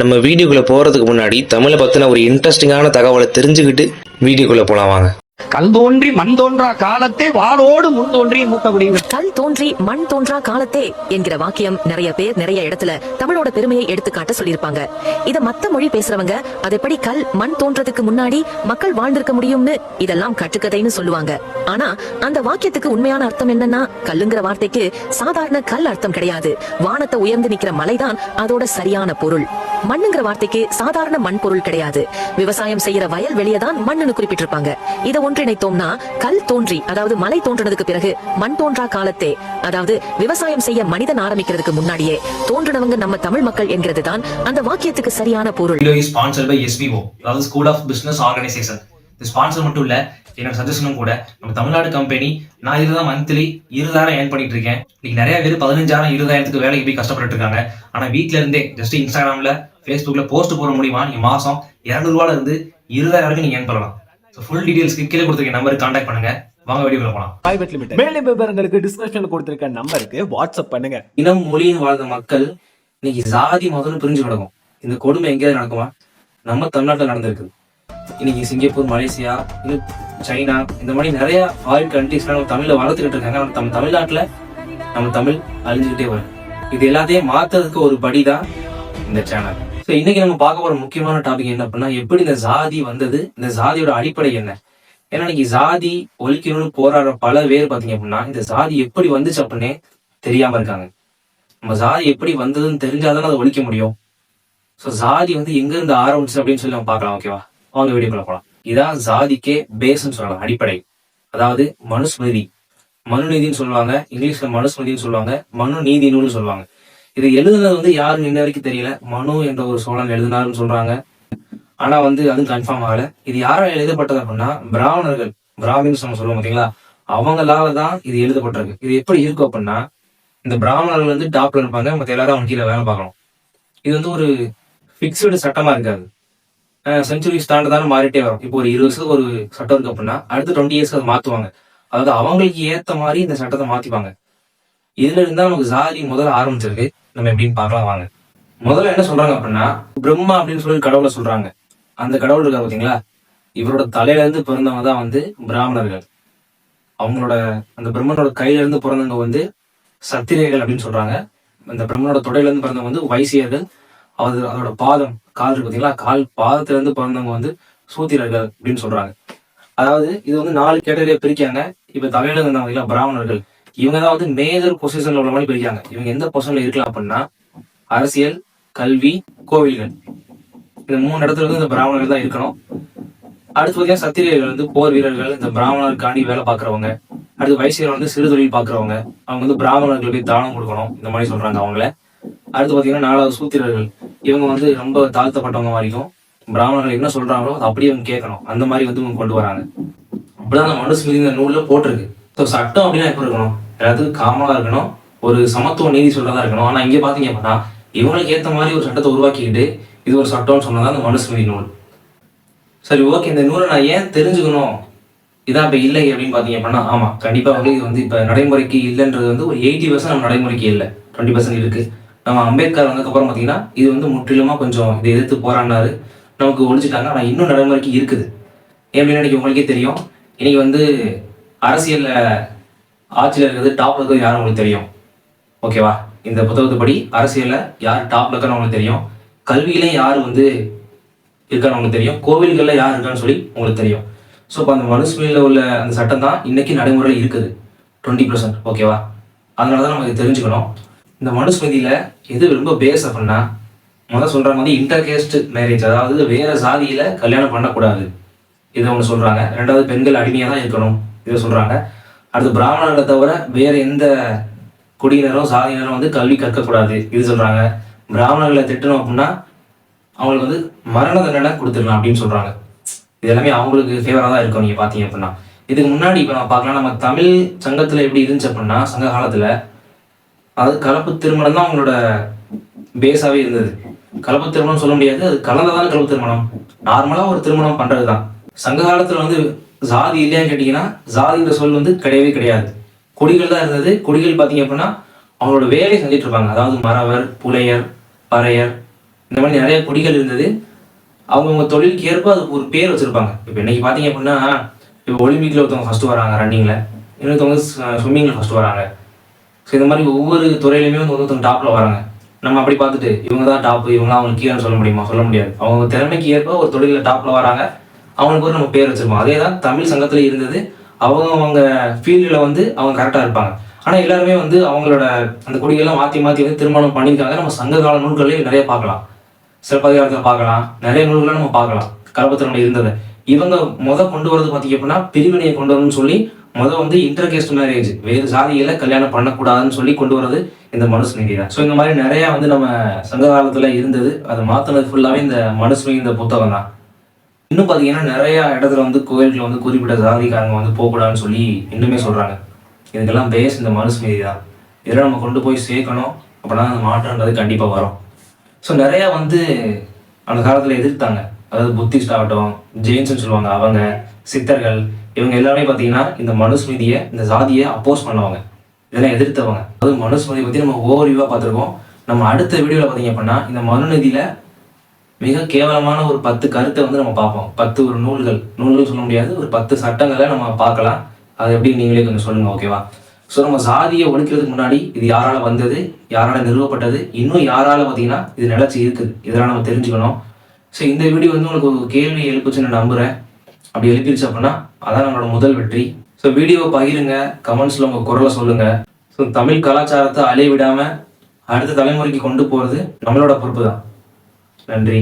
நம்ம வீடியோக்குள்ளே போகிறதுக்கு முன்னாடி தமிழை பற்றின ஒரு இன்ட்ரெஸ்டிங்கான தகவலை தெரிஞ்சுக்கிட்டு வீடியோக்குள்ளே போகலாம் வாங்க. கல் தோன்றி மண் தோன்றா காலத்தை வாளோடு முன் தோன்றி மூக்கக்கூடிய கல் தோன்றி மண் தோன்றா காலத்தே என்கிற வாக்கியம் நிறைய பேர் நிறைய இடத்துல தமிழோட பெருமையை எடுத்துக்காட்ட சொல்லியிருப்பாங்க. இத மத்த மொழி பேசுறவங்க அது எப்படி கல் மண் தோன்றதுக்கு முன்னாடி மக்கள் வாழ்ந்திருக்க முடியும்னு இதெல்லாம் கட்டுக்கதைன்னு சொல்லுவாங்க. ஆனா அந்த வாக்கியத்துக்கு உண்மையான அர்த்தம் என்னன்னா கல்லுங்கிற வார்த்தைக்கு சாதாரண கல் அர்த்தம் கிடையாது. வானத்தை உயர்ந்து நிக்கிற மலைதான் அதோட சரியான பொருள். மண்ணுங்கிற வார்த்தைக்கு சாதாரண மண் பொருள் கிடையாது. விவசாயம் செய்யற வயல் வெளியதான் மண்ணுன்னு குறிப்பிட்டிருப்பாங்க. இதை ஒன்றிணைத்தோம்னா கல் தோன்றி அதாவது மலை தோன்றினதுக்கு பிறகு மண் தோன்றா காலத்தே அதாவது விவசாயம் செய்ய மனிதன் ஆரம்பிக்கிறதுக்கு முன்னாடியே தோன்றினவங்க நம்ம தமிழ் மக்கள் என்கிறது தான் அந்த வாக்கியத்துக்கு சரியான பொருள். வீடியோ ஸ்பான்சர் பை எஸ்பிஓ அதாவது ஸ்கூல் ஆஃப் பிசினஸ் ஆர்கனைசேஷன் இது ஸ்பான்சர் மட்டும் இல்ல என்னோட சஜஷனும் கூட நம்ம தமிழ்நாடு கம்பெனி நான் இதுதான் மந்த்லி இருபதாயிரம் ஏர்ன் பண்ணிட்டு இருக்கேன் இன்னைக்கு நிறைய பேர் பதினஞ்சாயிரம் இருபதாயிரத்துக்கு வேலைக்கு போய் கஷ்டப்பட்டு இருக்காங்க. ஆனா வீட்ல இருந்தே ஜஸ்ட் இன்ஸ்டாகிராம்ல ஃபேஸ்புக்ல போஸ்ட் போட முடியுமா? நீங்க மாசம் இரநூறுவால இருந்து இருபதாயிரம் வரைக்கும் நீங்க ஏர்ன் பண்ணலாம். ஸோ ஃபுல் டீடைல்ஸ்க்கு கீழே கொடுத்துருக்க நம்பருக்கு கான்டாக்ட் பண்ணுங்க. வாங்க வீடியோக்குள்ள போலாம். பிரைவேட் லிமிடெட் மேலும் விவரங்களுக்கு டிஸ்கிரிப்ஷன்ல கொடுத்திருக்க நம்பருக்கு வாட்ஸ்அப் பண்ணுங்க. இனம் மொழியின் வாழ்ந்த மக்கள் இன்னைக்கு ஜாதி முதல்ல பிரிஞ்சு கிடக்கும். இந்த கொடுமை எங்கேயாவது நடக்குமா? நம்ம தமிழ்நாட்டில் நடந்திருக்கு. இன்னைக்கு சிங்கப்பூர் மலேசியா இன்னும் சைனா இந்த மாதிரி நிறைய ஃபாரின் கண்ட்ரீஸ்லாம் நம்ம தமிழ்ல வளர்த்துக்கிட்டு இருக்காங்க. ஆனா நம்ம தமிழ்நாட்டுல நம்ம தமிழ் அழிஞ்சுக்கிட்டே வரும். இது எல்லாத்தையும் மாத்துறதுக்கு ஒரு படி தான் இந்த சேனல் ஸோ இன்னைக்கு நம்ம பார்க்க போற முக்கியமான டாபிக் என்ன அப்படின்னா எப்படி இந்த ஜாதி வந்தது? இந்த ஜாதியோட அடிப்படை என்ன? ஏன்னா இன்னைக்கு ஜாதி ஒழிக்கணும்னு போராடுற பல பேர் பாத்தீங்க அப்படின்னா இந்த ஜாதி எப்படி வந்துச்சு அப்படின்னே தெரியாம இருக்காங்க. நம்ம ஜாதி எப்படி வந்ததுன்னு தெரிஞ்சாதானே அதை ஒழிக்க முடியும். ஸோ ஜாதி வந்து எங்க இருந்து ஆரம்பிச்சு அப்படின்னு சொல்லி நம்ம பார்க்கலாம் ஓகேவா வாங்க வீடியோக்குள்ள போகலாம் இதான் ஜாதிக்கே பேஸ்ன்னு சொல்லலாம் அடிப்படை. அதாவது மனுஸ்மிருதி. மனுநீதின்னு சொல்லுவாங்க இங்கிலீஷ்ல மனுஸ்மிருதின்னு சொல்லுவாங்க மனு நீதி நூல்னு சொல்லுவாங்க. இது எழுதுனது வந்து யாரும் இன்ன வரைக்கும் தெரியல. மனு என்ற ஒரு சோழன் எழுதினாருன்னு சொல்றாங்க. ஆனா வந்து அதுவும் கன்ஃபார்ம் ஆகல. இது யாரால் எழுதப்பட்டது அப்படின்னா பிராமணர்கள் பிராமின்ஸ் நம்ம சொல்லுவோம் பாத்தீங்களா? அவங்களால தான் இது எழுதப்பட்டிருக்கு. இது எப்படி இருக்கும் அப்படின்னா இந்த பிராமணர்கள் வந்து டாப்ல இருப்பாங்க. மத்த எல்லாரும் அவங்க கீழே வேலை பார்க்கணும். இது வந்து ஒரு ஃபிக்ஸ்டு சட்டமா இருக்காது. செஞ்சுரிஸ் தாண்டதான மாறிட்டே வரும். இப்போ ஒரு இருபது வருஷத்துக்கு ஒரு சட்டம் இருக்கு அப்படின்னா அடுத்து டுவெண்ட்டி இயர்ஸ்க்கு அதை மாத்துவாங்க. அதாவது அவங்களுக்கு ஏத்த மாதிரி இந்த சட்டத்தை மாத்திப்பாங்க. இதுல இருந்தா நமக்கு சாதி முதல்ல ஆரம்பிச்சிருக்கு. நம்ம எப்படின்னு பார்க்கலாம் வாங்க. முதல்ல என்ன சொல்றாங்க அப்படின்னா பிரம்மா அப்படின்னு சொல்லி கடவுளை சொல்றாங்க. அந்த கடவுள் இருக்காரு பாத்தீங்களா இவரோட தலையில இருந்து பிறந்தவங்க தான் வந்து பிராமணர்கள். அவங்களோட அந்த பிரம்மனோட கையில இருந்து பிறந்தவங்க வந்து சத்திரியர்கள் அப்படின்னு சொல்றாங்க. அந்த பிரம்மனோட தொடையில இருந்து பிறந்தவங்க வந்து வைசியர்கள். அது அதோட பாதம் கால் இருக்கு பாத்தீங்களா கால் பாதத்துல இருந்து பிறந்தவங்க வந்து சூத்திரர்கள் அப்படின்னு சொல்றாங்க. அதாவது இது வந்து நாலு கேட்டகரியா பிரிக்காங்க இப்ப தலையில இருந்தாங்க பிராமணர்கள். இவங்க தான் வந்து மேஜர் பொசிஷன்ல உள்ள மாதிரி பிரிக்காங்க இவங்க எந்த பொசிஷன்ல இருக்கலாம் அப்படின்னா அரசியல் கல்வி கோவில்கள். இந்த மூணு இடத்துல வந்து இந்த பிராமணர்கள் தான் இருக்கணும். அடுத்து பார்த்தீங்கன்னா சத்திரியர்கள் வந்து போர் வீரர்கள் இந்த பிராமணருக்காண்டி வேலை பார்க்கறவங்க. அடுத்து வைசியர்கள் வந்து சிறு தொழில் பார்க்குறவங்க. அவங்க வந்து பிராமணர்களுக்கு தானம் கொடுக்கணும். இந்த மாதிரி சொல்றாங்க அவங்கள. அடுத்து பார்த்தீங்கன்னா நாலாவது சூத்திரர்கள். இவங்க வந்து ரொம்ப தாழ்த்தப்பட்டவங்க வரைக்கும் பிராமணர்கள் என்ன சொல்றாங்களோ அதை அப்படியே அவங்க கேட்கணும். அந்த மாதிரி வந்து இவங்க கொண்டு வராங்க. அப்படிதான் அந்த மனுஸ்மிருதி இந்த நூலில் போட்டிருக்கு. ஸோ சட்டம் அப்படின்னா எப்படி இருக்கணும்? அதாவது காமனாக இருக்கணும் ஒரு சமத்துவ நீதி சொல்றதா இருக்கணும். ஆனால் இங்கே பார்த்தீங்க அப்படின்னா இவங்களுக்கு ஏற்ற மாதிரி ஒரு சட்டத்தை உருவாக்கிக்கிட்டு இது ஒரு சட்டம்னு சொன்னதான் அந்த மனுஸ்மிருதி நூல். சரி ஓகே இந்த நூலை நான் ஏன் தெரிஞ்சுக்கணும்? இதான் இப்போ இல்லை அப்படின்னு பார்த்தீங்க அப்படின்னா ஆமாம் கண்டிப்பாக வந்து இது வந்து இப்போ நடைமுறைக்கு இல்லைன்றது வந்து ஒரு எயிட்டி பர்சன்ட் நம்ம நடைமுறைக்கு இல்லை. டுவெண்ட்டி பர்சன்ட் இருக்குது நம்ம அம்பேத்கர் வந்ததுக்கப்புறம் பார்த்தீங்கன்னா இது வந்து முற்றிலுமாக கொஞ்சம் இதை எதிர்த்து போராடினாரு. நமக்கு ஒழிச்சிட்டாங்க ஆனால் இன்னும் நடைமுறைக்கு இருக்குது. எப்படின்னு இன்னைக்கு உங்களுக்கே தெரியும். இன்றைக்கி வந்து அரசியலில் ஆட்சியில் இருக்கிறது டாப்ல இருக்கிறது யாரும் உங்களுக்கு தெரியும். ஓகேவா இந்த புத்தகத்துப்படி அரசியலில் யார் டாப்ல இருக்கான்னு உங்களுக்கு தெரியும். கல்வியிலையும் யார் வந்து இருக்கான்னு உங்களுக்கு தெரியும். கோவில்களில் யார் இருக்கான்னு சொல்லி உங்களுக்கு தெரியும். ஸோ இப்போ அந்த மனுஸ்மிரியில் உள்ள அந்த சட்டம் தான் இன்னைக்கு நடைமுறையில் இருக்குது. டுவெண்ட்டி பர்சன்ட் ஓகேவா அதனால தான் நம்ம தெரிஞ்சுக்கணும். இந்த மனுஸ்மிருதியில எது ரொம்ப பேஸ் அப்படின்னா முதல்ல சொல்கிறாங்க வந்து இன்டர்கேஸ்ட் மேரேஜ் அதாவது வேறு சாதியில் கல்யாணம் பண்ணக்கூடாது. இதை ஒன்று சொல்கிறாங்க ரெண்டாவது பெண்கள் அடிமையாக தான் இருக்கணும். இதை சொல்கிறாங்க அடுத்து பிராமணர்களை தவிர வேற எந்த குடியினரும் சாதியினரும் வந்து கல்வி கற்கக்கூடாது. இது சொல்றாங்க. பிராமணர்களை திட்டணும் அப்படின்னா அவங்களுக்கு வந்து மரண தண்டனை கொடுத்துடலாம் அப்படின்னு சொல்றாங்க. இது எல்லாமே அவங்களுக்கு ஃபேவராக தான் இருக்கும் நீங்க பாத்தீங்க அப்படின்னா. இதுக்கு முன்னாடி இப்போ நம்ம பார்க்கலாம் நம்ம தமிழ் சங்கத்துல எப்படி இருந்துச்சு அப்படின்னா சங்க காலத்துல அது கலப்பு திருமணம் தான் அவங்களோட பேஸாவே இருந்தது. கலப்பு திருமணம் சொல்ல முடியாது அது கலந்ததான கலப்பு திருமணம். நார்மலா ஒரு திருமணம் பண்ணுறது தான் சங்க காலத்துல வந்து ஜாதி இல்லையான்னு கேட்டிங்கன்னா ஜாதின்ற சொல் வந்து கிடையவே கிடையாது. கொடிகள் தான் இருந்தது. கொடிகள் பார்த்தீங்க அப்படின்னா அவங்களோட வேலையை செஞ்சுட்டு இருப்பாங்க. அதாவது மறவர் புலையர் பறையர் இந்த மாதிரி நிறைய கொடிகள் இருந்தது. அவங்கவுங்க தொழிலுக்கு ஏற்ப அதுக்கு ஒரு பேர் வச்சுருப்பாங்க. இப்போ இன்றைக்கி பார்த்தீங்க அப்படின்னா இப்போ ஒலிம்பிக்கில் ஒருத்தவங்க ஃபஸ்ட்டு வராங்க ரன்னிங்கில் இன்னொருத்தவங்க ஸ்விம்மிங்கில் ஃபஸ்ட்டு வராங்க. ஸோ இந்த மாதிரி ஒவ்வொரு துறையிலையுமே வந்து ஒருத்தவங்க டாப்பில் வராங்க. நம்ம அப்படி பார்த்துட்டு இவங்க தான் டாப் இவங்க அவங்க கீழே சொல்ல முடியுமா? சொல்ல முடியாது. அவங்க திறமைக்கு ஏற்ப ஒரு தொழிலில் டாப்பில் வராங்க. அவங்களுக்கு ஒரு நம்ம பேர் வச்சிருப்போம். அதே தான் தமிழ் சங்கத்தில் இருந்தது அவங்க அவங்க ஃபீல்டில் வந்து அவங்க கரெக்டாக இருப்பாங்க. ஆனால் எல்லாருமே வந்து அவங்களோட அந்த கொடிகள்லாம் மாற்றி மாற்றி வந்து திருமணம் பண்ணியிருக்காங்க. நம்ம சங்க கால நூல்களே நிறைய பார்க்கலாம். சிலப்பதிகாரத்தில் பார்க்கலாம். நிறைய நூல்களை நம்ம பார்க்கலாம். கலப்பத்திறமை இருந்தது. இவங்க முத கொண்டு வரது பார்த்தீங்க அப்படின்னா பிரிவினையை கொண்டு வரணும்னு சொல்லி முத வந்து இன்டர்கேஸ்ட் மேரேஜ் வேறு ஜாதிகளை கல்யாணம் பண்ணக்கூடாதுன்னு சொல்லி கொண்டு வரது இந்த மனுஸ்மிருதி தான் ஸோ இந்த மாதிரி நிறையா வந்து நம்ம சங்க காலத்தில் இருந்தது. அதை மாற்றினது ஃபுல்லாகவே இந்த மனுஸ்மிருதி இந்த புத்தகம் தான். இன்னும் பார்த்தீங்கன்னா நிறைய இடத்துல வந்து கோயில்கள் வந்து குறிப்பிட்ட ஜாதிக்காரங்க வந்து போகக்கூடாதுன்னு சொல்லி இன்னுமே சொல்கிறாங்க இதுக்கெல்லாம் பேஸ் இந்த மனுஸ்மிருதி தான். இதெல்லாம் நம்ம கொண்டு போய் சேர்க்கணும். அப்படின்னா அந்த மாற்றம்ன்றது கண்டிப்பாக வரும். ஸோ நிறையா வந்து அந்த காலத்தில் எதிர்த்தாங்க. அதாவது புத்திஸ்ட் ஆகட்டும் ஜெயின்ஸ்னு சொல்லுவாங்க அவங்க சித்தர்கள் இவங்க எல்லாமே பார்த்தீங்கன்னா இந்த மனுஸ்மிருதியை இந்த ஜாதியை அப்போஸ் பண்ணுவாங்க. இதெல்லாம் எதிர்த்தவங்க. அதாவது மனுஸ்மிருதியை பற்றி நம்ம ஓவரிவாக பார்த்துருக்கோம். நம்ம அடுத்த வீடியோவில் பார்த்தீங்க அப்படின்னா இந்த மனுநீதியில் மிக கேவலமான ஒரு பத்து கருத்தை வந்து நம்ம பார்ப்போம். பத்து ஒரு நூல்கள். நூல்கள் சொல்ல முடியாது. ஒரு பத்து சட்டங்களை நம்ம பார்க்கலாம். அது எப்படி நீங்களே கொஞ்சம் சொல்லுங்க ஓகேவா? ஸோ நம்ம சாதியை ஒழிக்கிறதுக்கு முன்னாடி இது யாரால வந்தது? யாரால நிறுவப்பட்டது? இன்னும் யாரால பார்த்தீங்கன்னா இது நிலச்சி இருக்குது. இதெல்லாம் நம்ம தெரிஞ்சுக்கணும். ஸோ இந்த வீடியோ வந்து உங்களுக்கு ஒரு கேள்வி எழுப்புச்சுன்னு நான் நம்புறேன். அப்படி எழுப்பிடுச்சு அப்படின்னா அதான் நம்மளோட முதல் வெற்றி. ஸோ வீடியோவை பகிருங்க. கமெண்ட்ஸில் உங்கள் குரலை சொல்லுங்க. ஸோ தமிழ் கலாச்சாரத்தை அழிய விடாமல் அடுத்த தலைமுறைக்கு கொண்டு போகிறது நம்மளோட பொறுப்பு தான் நன்றி.